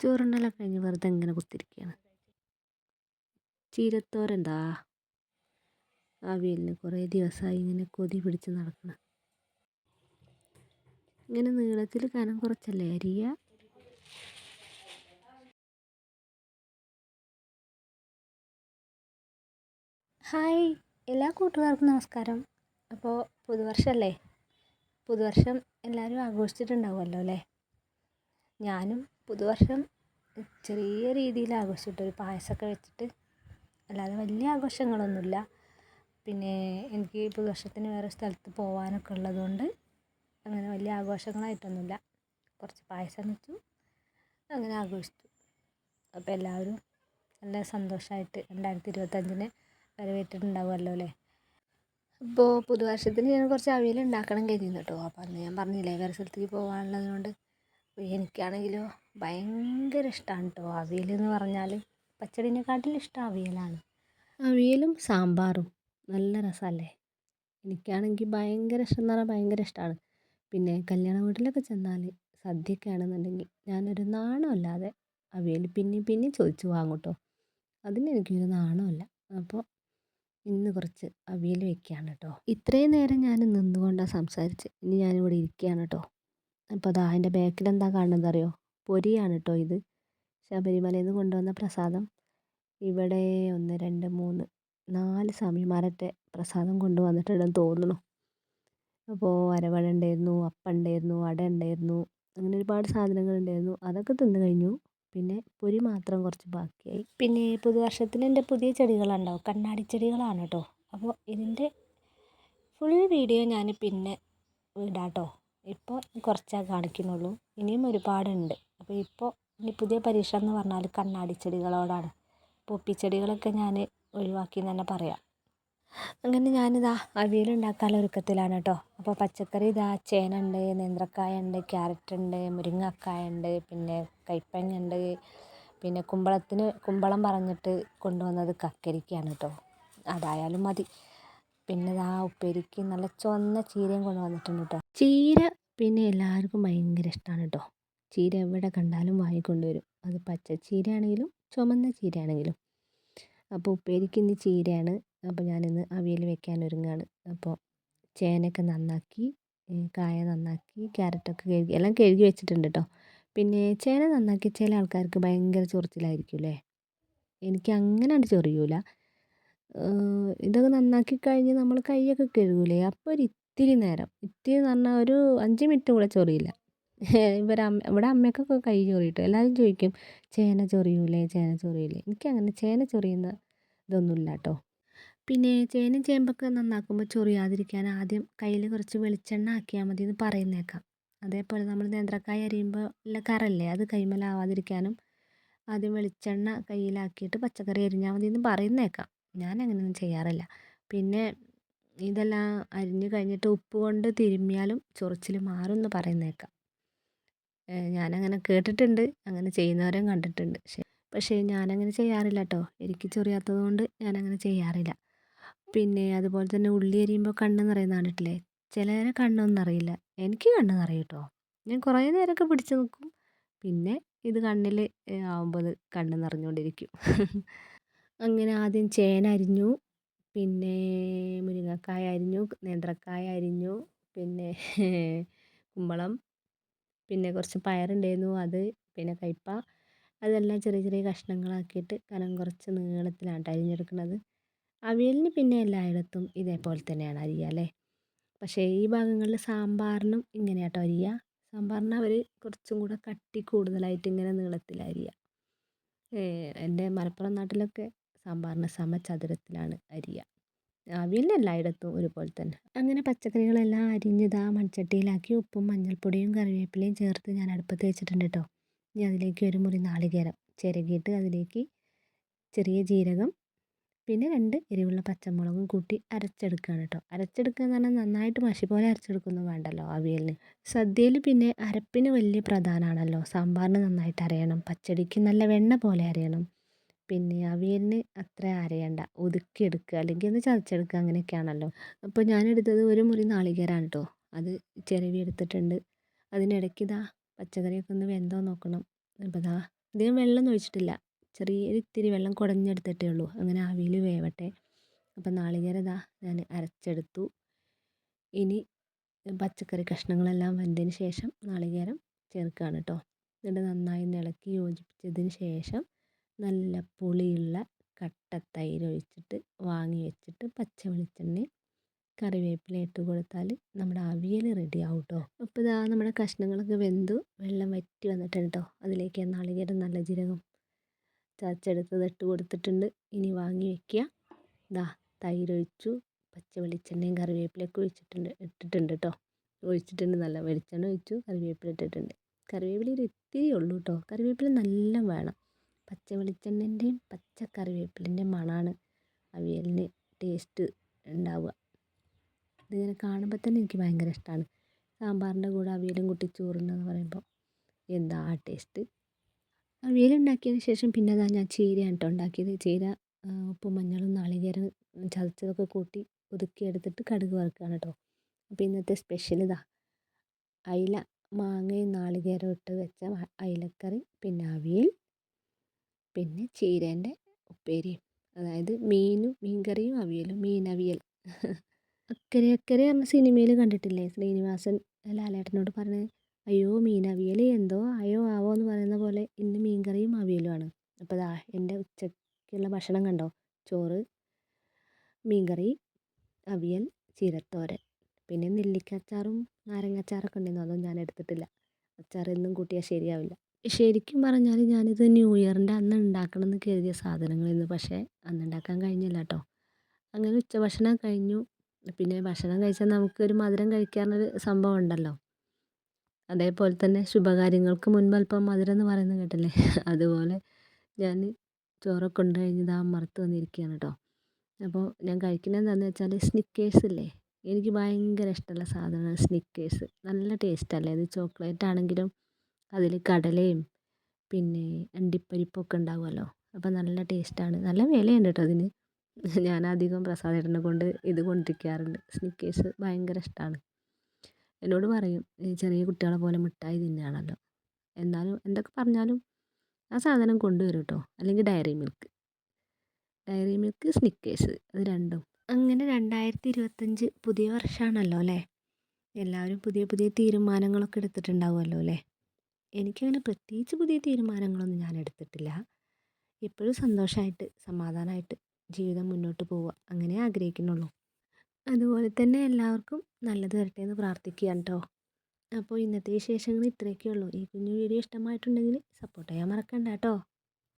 ചോറുണ്ണലൊക്കെ കഴിഞ്ഞ് വെറുതെ ഇങ്ങനെ കുത്തിരിക്കുകയാണ് ചീരത്തോരെന്താ? അവിയലിന് കുറേ ദിവസമായി ഇങ്ങനെ കൊതി പിടിച്ച് നടക്കണം. ഇങ്ങനെ നീളത്തിൽ കനം കുറച്ചല്ലേ അരിയ? ഹായ് എല്ലാ കൂട്ടുകാർക്കും നമസ്കാരം. അപ്പോൾ പുതുവർഷമല്ലേ പുതുവർഷം എല്ലാവരും ആഘോഷിച്ചിട്ടുണ്ടാവുമല്ലോ അല്ലേ? ഞാനും പുതുവർഷം ചെറിയ രീതിയിൽ ആഘോഷിച്ചിട്ട് ഒരു പായസമൊക്കെ വെച്ചിട്ട് അല്ലാതെ വലിയ ആഘോഷങ്ങളൊന്നുമില്ല. പിന്നെ എനിക്ക് പുതുവർഷത്തിന് വേറെ സ്ഥലത്ത് പോകാനൊക്കെ ഉള്ളതുകൊണ്ട് അങ്ങനെ വലിയ ആഘോഷങ്ങളായിട്ടൊന്നുമില്ല. കുറച്ച് പായസം വെച്ചു അങ്ങനെ ആഘോഷിച്ചു. അപ്പോൾ എല്ലാവരും നല്ല സന്തോഷമായിട്ട് രണ്ടായിരത്തി ഇരുപത്തഞ്ചിന് വരവേറ്റിട്ടുണ്ടാവുമല്ലോ അല്ലേ? അപ്പോൾ പുതുവർഷത്തിന് ഞാൻ കുറച്ച് അവിയൽ ഉണ്ടാക്കണം കരുതിയിരുന്നു കേട്ടോ. അപ്പോൾ അന്ന് ഞാൻ പറഞ്ഞില്ലേ വേറെ സ്ഥലത്തേക്ക് പോകാനുള്ളത് കൊണ്ട് എനിക്കാണെങ്കിലോ ഭയങ്കര ഇഷ്ടമാണ് കേട്ടോ അവിയൽ എന്ന് പറഞ്ഞാൽ പച്ചടീനെക്കാട്ടിലും ഇഷ്ടം അവിയലാണ്. അവിയലും സാമ്പാറും നല്ല രസമല്ലേ എനിക്കാണെങ്കിൽ ഭയങ്കര ഇഷ്ടം എന്ന് പറഞ്ഞാൽ ഭയങ്കര ഇഷ്ടമാണ് പിന്നെ കല്യാണ വീട്ടിലൊക്കെ ചെന്നാൽ സദ്യയൊക്കെ ആണെന്നുണ്ടെങ്കിൽ ഞാനൊരു നാണമില്ലാതെ അവിയൽ പിന്നെയും പിന്നെയും ചോദിച്ചു വാങ്ങും കേട്ടോ അതിനെനിക്കൊരു നാണമില്ല. അപ്പോൾ ഇന്ന് കുറച്ച് അവിയൽ വെക്കുകയാണ് കേട്ടോ ഇത്രയും നേരം ഞാൻ നിന്നുകൊണ്ടാണ് സംസാരിച്ച്. ഇനി ഞാനിവിടെ ഇരിക്കുകയാണ് കേട്ടോ അപ്പോൾ അതാ അതിന്റെ ബാക്കിൽ എന്താ കാണുന്നത് അറിയോ പൊരിയാണ് കേട്ടോ ഇത്. ശബരിമലയിൽ നിന്ന് കൊണ്ടുവന്ന പ്രസാദം. ഇവിടെ ഒന്ന് രണ്ട് മൂന്ന് നാല് സ്വാമിമാരൊക്കെ പ്രസാദം കൊണ്ടുവന്നിട്ടുണ്ടെന്ന് തോന്നുന്നു. അപ്പോൾ അരവണ ഉണ്ടായിരുന്നു അപ്പം ഉണ്ടായിരുന്നു അട ഉണ്ടായിരുന്നു അങ്ങനെ ഒരുപാട് സാധനങ്ങൾ ഉണ്ടായിരുന്നു. അതൊക്കെ തിന്ന് കഴിഞ്ഞു. പിന്നെ പൊരി മാത്രം കുറച്ച് ബാക്കിയായി. പിന്നെ പുതുവർഷത്തിന് എന്റെ പുതിയ ചെടികളുണ്ടാവും കണ്ണാടി ചെടികളാണ് കേട്ടോ അപ്പോൾ ഇതിന്റെ ഫുൾ വീഡിയോ ഞാൻ പിന്നെ ഇടാം കേട്ടോ ഇപ്പോൾ കുറച്ചേ കാണിക്കുന്നുള്ളൂ. ഇനിയും ഒരുപാടുണ്ട്. അപ്പോൾ ഇപ്പോൾ ഇനി പുതിയ പരീക്ഷ എന്ന് പറഞ്ഞാൽ കണ്ണാടി ചെടികളോടാണ്. പൂപ്പിച്ചെടികളൊക്കെ ഞാൻ ഒഴിവാക്കി എന്ന് തന്നെ പറയാം. അങ്ങനെ ഞാനിതാ അവിയൽ ഉണ്ടാക്കാനുള്ള ഒരുക്കത്തിലാണ് കേട്ടോ അപ്പോൾ പച്ചക്കറി ഇതാ ചേന ഉണ്ട് നേന്ത്രക്കായ ഉണ്ട് ക്യാരറ്റ് ഉണ്ട് മുരിങ്ങക്കായ ഉണ്ട് പിന്നെ കൈപ്പങ്ങ ഉണ്ട് പിന്നെ കുമ്പളത്തിന് കുമ്പളം പറഞ്ഞിട്ട് കൊണ്ടുവന്നത് കക്കരിക്കയാണ് കേട്ടോ അതായാലും മതി. പിന്നെ ആ ഉപ്പേരിക്ക് നല്ല ചുവന്ന ചീരയും കൊണ്ട് വന്നിട്ടുണ്ട് കേട്ടോ ചീര പിന്നെ എല്ലാവർക്കും ഭയങ്കര ഇഷ്ടമാണ് കേട്ടോ ചീര എവിടെ കണ്ടാലും വാങ്ങിക്കൊണ്ടുവരും അത് പച്ച ചീരയാണെങ്കിലും ചുമന്ന ചീരയാണെങ്കിലും. അപ്പോൾ ഉപ്പേരിക്ക് ഇന്ന് ചീരയാണ്. അപ്പോൾ ഞാനിന്ന് അവിയൽ വെക്കാൻ ഒരുങ്ങാണ്. അപ്പോൾ ചേനയൊക്കെ നന്നാക്കി കായ നന്നാക്കി ക്യാരറ്റൊക്കെ കഴുകി എല്ലാം കഴുകി വെച്ചിട്ടുണ്ട് കേട്ടോ പിന്നെ ചേന നന്നാക്കി ചില ആൾക്കാർക്ക് ഭയങ്കര ചൊറിച്ചിലായിരിക്കും അല്ലേ എനിക്ക് അങ്ങനെ അങ്ങോട്ട് ചൊറിയൂല. ഇതൊക്കെ നന്നാക്കി കഴിഞ്ഞ് നമ്മൾ കൈയൊക്കെ കഴുകൂലേ? അപ്പോൾ ഒരു ഇത്തിരി നേരം. ഇത്തിരി എന്ന് പറഞ്ഞാൽ ഒരു അഞ്ച് മിനിറ്റ് കൂടെ ചൊറിയില്ല. ഇവരെ അമ്മ ഇവിടെ അമ്മയ്ക്കൊക്കെ കൈ ചൊറിയിട്ടു എല്ലാവരും ചോദിക്കും ചേന ചൊറിയൂലേ? ചേന ചൊറിയൂലേ? എനിക്കങ്ങനെ ചേന ചൊറിയുന്ന ഇതൊന്നുമില്ല കേട്ടോ പിന്നെ ചേനയും ചേമ്പൊക്കെ നന്നാക്കുമ്പോൾ ചൊറിയാതിരിക്കാൻ ആദ്യം കയ്യിൽ കുറച്ച് വെളിച്ചെണ്ണ ആക്കിയാൽ മതി എന്ന് പറയുന്നേക്കാം. അതേപോലെ നമ്മൾ നേന്ത്രക്കായ അരിയുമ്പോൾ ഉള്ള കറല്ലേ അത് കൈമലാവാതിരിക്കാനും ആദ്യം വെളിച്ചെണ്ണ കയ്യിലാക്കിയിട്ട് പച്ചക്കറി അരിഞ്ഞാൽ മതി എന്ന് പറയുന്നേക്കാം. ഞാൻ അങ്ങനെയൊന്നും ചെയ്യാറില്ല. പിന്നെ ഇതെല്ലാം അരിഞ്ഞ് കഴിഞ്ഞിട്ട് ഉപ്പ് കൊണ്ട് തിരുമ്മിയാലും ചൊറിച്ചിൽ മാറും എന്ന് പറയുന്നേക്കാം ഞാനങ്ങനെ കേട്ടിട്ടുണ്ട്. അങ്ങനെ ചെയ്യുന്നവരെയും കണ്ടിട്ടുണ്ട്. പക്ഷേ പക്ഷേ ഞാനങ്ങനെ ചെയ്യാറില്ല കേട്ടോ എനിക്ക് ചൊറിയാത്തത് കൊണ്ട് ഞാനങ്ങനെ ചെയ്യാറില്ല. പിന്നെ അതുപോലെ തന്നെ ഉള്ളി അരിയുമ്പോൾ കണ്ണ് നിറയുന്ന കണ്ടിട്ടില്ലേ ചിലരെ കണ്ണൊന്നും അറിയില്ല. എനിക്ക് കണ്ണ് നിറയും കേട്ടോ ഞാൻ കുറേ നേരമൊക്കെ പിടിച്ചു നിൽക്കും പിന്നെ ഇത് കണ്ണിൽ ആവുമ്പോൾ കണ്ണ് നിറഞ്ഞുകൊണ്ടിരിക്കും അങ്ങനെ ആദ്യം ചേന അരിഞ്ഞു. പിന്നെ മുരിങ്ങക്കായ അരിഞ്ഞു നേന്ത്രക്കായ അരിഞ്ഞു പിന്നെ കുമ്പളം പിന്നെ കുറച്ച് പയറുണ്ടായിരുന്നു അത് പിന്നെ കയ്പ്പ അതെല്ലാം ചെറിയ ചെറിയ കഷ്ണങ്ങളാക്കിയിട്ട് കനം കുറച്ച് നീളത്തിലാണ് അരിഞ്ഞെടുക്കുന്നത്. അവിയലിന് പിന്നെ എല്ലായിടത്തും ഇതേപോലെ തന്നെയാണ് അരിയുക അല്ലേ? പക്ഷേ ഈ ഭാഗങ്ങളിൽ സാമ്പാറിനും ഇങ്ങനെ കേട്ടോ അരിയുക. സാമ്പാറിന് അവർ കുറച്ചും കൂടെ കട്ടി കൂടുതലായിട്ട് ഇങ്ങനെ നീളത്തിൽ അരിയുക എന്റെ മലപ്പുറം നാട്ടിലൊക്കെ സാമ്പാറിന് സമചതുരത്തിലാണ് അരിയുക അവിയലിന് എല്ലായിടത്തും ഒരുപോലെ തന്നെ. അങ്ങനെ പച്ചക്കറികളെല്ലാം അരിഞ്ഞിതാ മൺചട്ടിയിലാക്കി ഉപ്പും മഞ്ഞൾപ്പൊടിയും കറിവേപ്പിലയും ചേർത്ത് ഞാൻ അടുപ്പത്ത് വെച്ചിട്ടുണ്ട് കേട്ടോ ഇനി അതിലേക്ക് ഒരു മുറി നാളികേരം ചിരകിയിട്ട് അതിലേക്ക് ചെറിയ ജീരകം പിന്നെ രണ്ട് എരിവുള്ള പച്ചമുളകും കൂട്ടി അരച്ചെടുക്കുകയാണ് കേട്ടോ അരച്ചെടുക്കുക എന്ന് പറഞ്ഞാൽ നന്നായിട്ട് മഷി പോലെ അരച്ചെടുക്കൊന്നും വേണ്ടല്ലോ അവിയലിന് സദ്യയിൽ പിന്നെ അരപ്പിന് വലിയ പ്രധാനമാണല്ലോ സാമ്പാറിന് നന്നായിട്ട് അരയണം. പച്ചടിക്ക് നല്ല വെണ്ണ പോലെ അരയണം. പിന്നെ അവിയലിന് അത്ര അരയണ്ട. ഒതുക്കി എടുക്കുക അല്ലെങ്കിൽ ഒന്ന് ചതച്ചെടുക്കുക. അങ്ങനെയൊക്കെയാണല്ലോ. അപ്പോൾ ഞാൻ ഞാനെടുത്തത് ഒരു മുറി നാളികേരമാണ് കേട്ടോ. അത് ചിരവി എടുത്തിട്ടുണ്ട്. അതിനിടയ്ക്ക് ഇതാ പച്ചക്കറിയൊക്കെ ഒന്ന് വെന്തോ നോക്കണം. അപ്പോൾ ഇതാ അധികം വെള്ളം ഒഴിച്ചിട്ടില്ല. ചെറിയൊരു ഇത്തിരി വെള്ളം കുടഞ്ഞെടുത്തിട്ടേ ഉള്ളൂ. അങ്ങനെ ആവിയിൽ വേവട്ടെ. അപ്പോൾ നാളികേരം ഇതാ ഞാൻ അരച്ചെടുത്തു. ഇനി പച്ചക്കറി കഷ്ണങ്ങളെല്ലാം വെന്തതിന് ശേഷം നാളികേരം ചേർക്കുകയാണ് കേട്ടോ. എന്നിട്ട് നന്നായി ഇളക്കി യോജിപ്പിച്ചതിന് ശേഷം നല്ല പുളിയുള്ള കട്ട തൈര് ഒഴിച്ചിട്ട് വാങ്ങി വെച്ചിട്ട് പച്ച വെളിച്ചെണ്ണയും കറിവേപ്പില ഇട്ട് കൊടുത്താൽ നമ്മുടെ അവിയൽ റെഡി ആവും കേട്ടോ അപ്പോൾ ഇതാ നമ്മുടെ കഷ്ണങ്ങളൊക്കെ വെന്തു. വെള്ളം വറ്റി വന്നിട്ടുണ്ട് കേട്ടോ അതിലേക്ക് നാളികേരം നല്ല ജീരകം ചതച്ചെടുത്തത് ഇട്ട് കൊടുത്തിട്ടുണ്ട്. ഇനി വാങ്ങി വെക്കുക ഇതാ തൈര് ഒഴിച്ചു. പച്ച വെളിച്ചെണ്ണയും കറിവേപ്പിലയൊക്കെ ഒഴിച്ചിട്ടുണ്ട് ഇട്ടിട്ടുണ്ട് കേട്ടോ ഒഴിച്ചിട്ടുണ്ട് നല്ല വെളിച്ചെണ്ണ ഒഴിച്ചു കറിവേപ്പില ഇട്ടിട്ടുണ്ട്. കറിവേപ്പില ഒരു ഇത്തിരി ഉള്ളൂ കേട്ടോ കറിവേപ്പില നല്ല വേണം. പച്ച വെളിച്ചെണ്ണന്റെയും പച്ച കറിവേപ്പിലിന്റെയും മണമാണ് അവിയലിന് ടേസ്റ്റ് ഉണ്ടാവുക. ഇതിങ്ങനെ കാണുമ്പോൾ തന്നെ എനിക്ക് ഭയങ്കര ഇഷ്ടമാണ് സാമ്പാറിന്റെ കൂടെ അവിയലും കൂട്ടി ചോറുണ്ടെന്ന് പറയുമ്പോൾ എന്താ ആ ടേസ്റ്റ്? അവിയൽ ഉണ്ടാക്കിയതിന് ശേഷം പിന്നെ അതാ ഞാൻ ചീരയാണ് കേട്ടോ ഉണ്ടാക്കിയത്. ചീര ഉപ്പും മഞ്ഞളും നാളികേരം ചതച്ചതൊക്കെ കൂട്ടി ഒതുക്കി എടുത്തിട്ട് കടുക് വറുക്കുകയാണ് കേട്ടോ അപ്പോൾ ഇന്നത്തെ സ്പെഷ്യൽ ഇതാ. അയില മാങ്ങയും നാളികേരവും ഇട്ട് വെച്ച അയിലക്കറി പിന്നെ അവിയൽ പിന്നെ ചീരേന്റെ ഉപ്പേരിയും. അതായത് മീനും മീൻകറിയും അവിയലും മീനവിയൽ. അക്കരെ അക്കരെ എന്ന സിനിമയിൽ കണ്ടിട്ടില്ലേ? ശ്രീനിവാസൻ ലാലേട്ടനോട് പറഞ്ഞ് അയ്യോ മീനവിയൽ എന്തോ ആയോ ആവോ എന്ന് പറയുന്ന പോലെ ഇന്ന് മീൻകറിയും അവിയലുമാണ് അപ്പോൾ ദാ എന്റെ ഉച്ചയ്ക്കുള്ള ഭക്ഷണം കണ്ടോ? ചോറ് മീൻകറി അവിയൽ ചീരത്തോരൻ. പിന്നെ നെല്ലിക്ക അച്ചാറും നാരങ്ങ അച്ചാറൊക്കെ ഉണ്ടായിരുന്നു അതൊന്നും ഞാൻ എടുത്തിട്ടില്ല. അച്ചാർ എന്നും കൂട്ടിയാൽ ശരിയാവില്ല. ശരിക്കും പറഞ്ഞാൽ ഞാനിത് ന്യൂ ഇയറിന്റെ അന്ന് ഉണ്ടാക്കണം എന്ന് കരുതിയ സാധനങ്ങളായിരുന്നു. പക്ഷേ അന്ന് ഉണ്ടാക്കാൻ കഴിഞ്ഞില്ല കേട്ടോ അങ്ങനെ ഉച്ചഭക്ഷണം കഴിഞ്ഞു. പിന്നെ ഭക്ഷണം കഴിച്ചാൽ നമുക്കൊരു മധുരം കഴിക്കാനൊരു സംഭവം ഉണ്ടല്ലോ. അതേപോലെ തന്നെ ശുഭകാര്യങ്ങൾക്ക് മുൻപ് അല്പം മധുരം എന്ന് പറയുന്നത് കേട്ടില്ലേ? അതുപോലെ ഞാൻ ചോറൊക്കെ ഉണ്ട് കഴിഞ്ഞ് ഇതാ മറുത്ത് വന്നിരിക്കുകയാണ് കേട്ടോ അപ്പോൾ ഞാൻ കഴിക്കുന്നത് എന്താണെന്ന് വെച്ചാൽ സ്നിക്കേഴ്സ് ഇല്ലേ? എനിക്ക് ഭയങ്കര ഇഷ്ടമുള്ള സാധനമാണ് സ്നിക്കേഴ്സ് നല്ല ടേസ്റ്റ് അല്ലേ? അത് ചോക്ലേറ്റ് ആണെങ്കിലും അതിൽ കടലയും പിന്നെ അണ്ടിപ്പരിപ്പൊക്കെ ഉണ്ടാകുമല്ലോ അപ്പം നല്ല ടേസ്റ്റാണ്. നല്ല വിലയുണ്ട് കേട്ടോ അതിന്. ഞാൻ അധികം പ്രസാദേട്ടനെ കൊണ്ട് ഇത് കൊണ്ടിരിക്കാറുണ്ട്. സ്നിക്കേഴ്സ് ഭയങ്കര ഇഷ്ടമാണ് എന്നോട് പറയും ചെറിയ കുട്ടികളെ പോലെ മിഠായി തിന്നുകയാണല്ലോ എന്നാലും എന്തൊക്കെ പറഞ്ഞാലും ആ സാധനം കൊണ്ടുവരും കേട്ടോ അല്ലെങ്കിൽ Dairy Milk Dairy Milk Snickers അത് രണ്ടും. അങ്ങനെ രണ്ടായിരത്തി ഇരുപത്തഞ്ച് പുതിയ വർഷമാണല്ലോ അല്ലേ? എല്ലാവരും പുതിയ പുതിയ തീരുമാനങ്ങളൊക്കെ എടുത്തിട്ടുണ്ടാവുമല്ലോ അല്ലേ? എനിക്കങ്ങനെ പ്രത്യേകിച്ച് പുതിയ തീരുമാനങ്ങളൊന്നും ഞാൻ എടുത്തിട്ടില്ല. എപ്പോഴും സന്തോഷമായിട്ട് സമാധാനമായിട്ട് ജീവിതം മുന്നോട്ട് പോവുക അങ്ങനെ ആഗ്രഹിക്കുന്നുള്ളൂ. അതുപോലെ തന്നെ എല്ലാവർക്കും നല്ലത് വരട്ടെ എന്ന് പ്രാർത്ഥിക്കുകയാണ് കേട്ടോ. അപ്പോൾ ഇന്നത്തെ വിശേഷങ്ങൾ ഇത്രയൊക്കെ ഉള്ളൂ. ഈ കുഞ്ഞു വീഡിയോ ഇഷ്ടമായിട്ടുണ്ടെങ്കിൽ സപ്പോർട്ട് ചെയ്യാൻ മറക്കണ്ട കേട്ടോ.